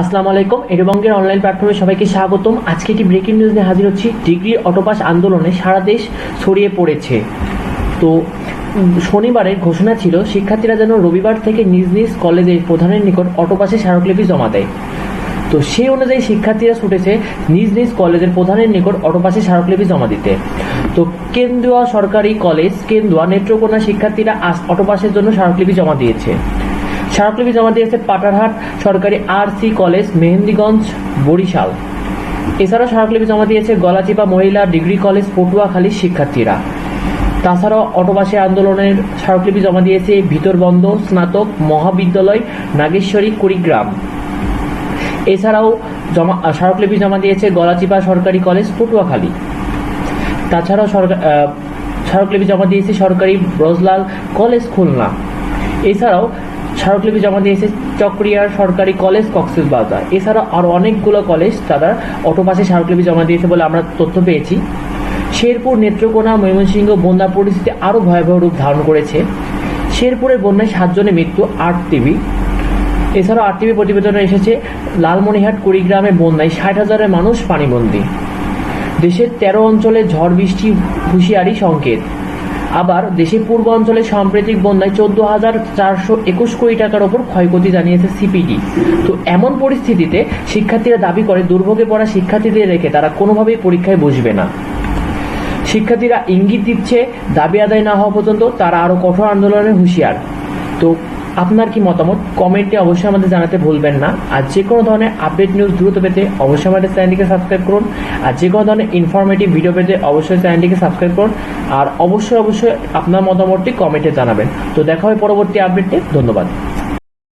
আসসালামু আলাইকুম, এরবঙ্গের অনলাইন প্ল্যাটফর্মে সবাইকে স্বাগতম। আজকে একটি ব্রেকিং নিউজ নিয়ে হাজির হচ্ছি। ডিগ্রি অটোপাস আন্দোলনে সারা দেশ ছড়িয়ে পড়েছে। তো শনিবারের ঘোষণা ছিল, শিক্ষার্থীরা যেন রবিবার থেকে নিজ নিজ কলেজের প্রধানের নিকট অটোপাসে স্মারকলিপি জমা দেয়। তো, সেই অনুযায়ী শিক্ষার্থীরা ছুটেছে নিজ নিজ কলেজের প্রধানের নিকট অটোপাসে স্মারকলিপি জমা দিতে। তো কেন্দ্রীয় সরকারি কলেজ, কেন্দুয়া নেত্রকোনা শিক্ষার্থীরা অটোপাসের জন্য স্মারকলিপি জমা দিয়েছে। স্মারকলিপি জমা দিয়েছে পাটারহাট সরকারি R C college, Mehendiganj, Barishal. এছাড়াও স্মারকলিপি জমা দিয়েছে গলাচিপা মহিলা ডিগ্রি কলেজ পটুয়াখালীর শিক্ষার্থীরা। তাছাড়াও অটোবাসী আন্দোলনের স্মারকলিপি জমা দিয়েছে ভিতরবন্ধ, স্নাতক, মহাবিদ্যালয়, নাগেশ্বরী, কুড়িগ্রাম। এছাড়াও জমা স্মারকলিপি জমা দিয়েছে গলাচিপা সরকারি কলেজ, পটুয়াখালী। তাছাড়াও সরকার স্মারকলিপি জমা দিয়েছে সরকারি ব্রজলাল কলেজ, খুলনা। এছাড়াও স্মারকলিপি জমা দিয়েছে চকরিয়ার সরকারি কলেজ কক্সেস বাজার। এছাড়াও আরও অনেকগুলো কলেজ তারা অটোপাসে স্মারকলিপি জমা দিয়েছে বলে আমরা তথ্য পেয়েছি। শেরপুর নেত্রকোনা, ময়মনসিংহ, বন্যা পরিস্থিতি আরও ভয়াবহ রূপ ধারণ করেছে। শেরপুরের বন্যায় সাতজনের মৃত্যু, আট টিভি এছাড়াও আর টিভি প্রতিবেদনে এসেছে লালমনিহাট কুড়িগ্রামে বন্যায় ষাট হাজারের মানুষ পানিবন্দী। দেশের তেরো অঞ্চলে ঝড়, বৃষ্টি, হুঁশিয়ারি, সংকেত। আবার দেশের পূর্ব অঞ্চলে সাম্প্রতিক বন্যায় চোদ্দ হাজার চারশো একুশ কোটি টাকার ওপর ক্ষয়ক্ষতি জানিয়েছে সিপিডি। তো এমন পরিস্থিতিতে শিক্ষার্থীরা দাবি করে, দুর্ভোগে পড়া শিক্ষার্থীদের রেখে তারা কোনোভাবেই পরীক্ষায় বসবে না। শিক্ষার্থীরা ইঙ্গিত দিচ্ছে, দাবি আদায় না হওয়া পর্যন্ত তারা আরও কঠোর আন্দোলনে হুঁশিয়ার। তো আপনার কি মতামত? কমেন্টে অবশ্যই আমাদের জানাতে ভুলবেন না। আর যে কোনো ধরনের আপডেট নিউজ দ্রুত পেতে অবশ্যই আমাদের চ্যানেলটিকে সাবস্ক্রাইব করুন। আর যে কোনো ধরনের ইনফরমেটিভ ভিডিও পেতে অবশ্যই চ্যানেলটিকে সাবস্ক্রাইব করুন। আর অবশ্যই অবশ্যই আপনার মতামতটি কমেন্টে জানাবেন। তো দেখা হয় পরবর্তী আপডেটটি ধন্যবাদ।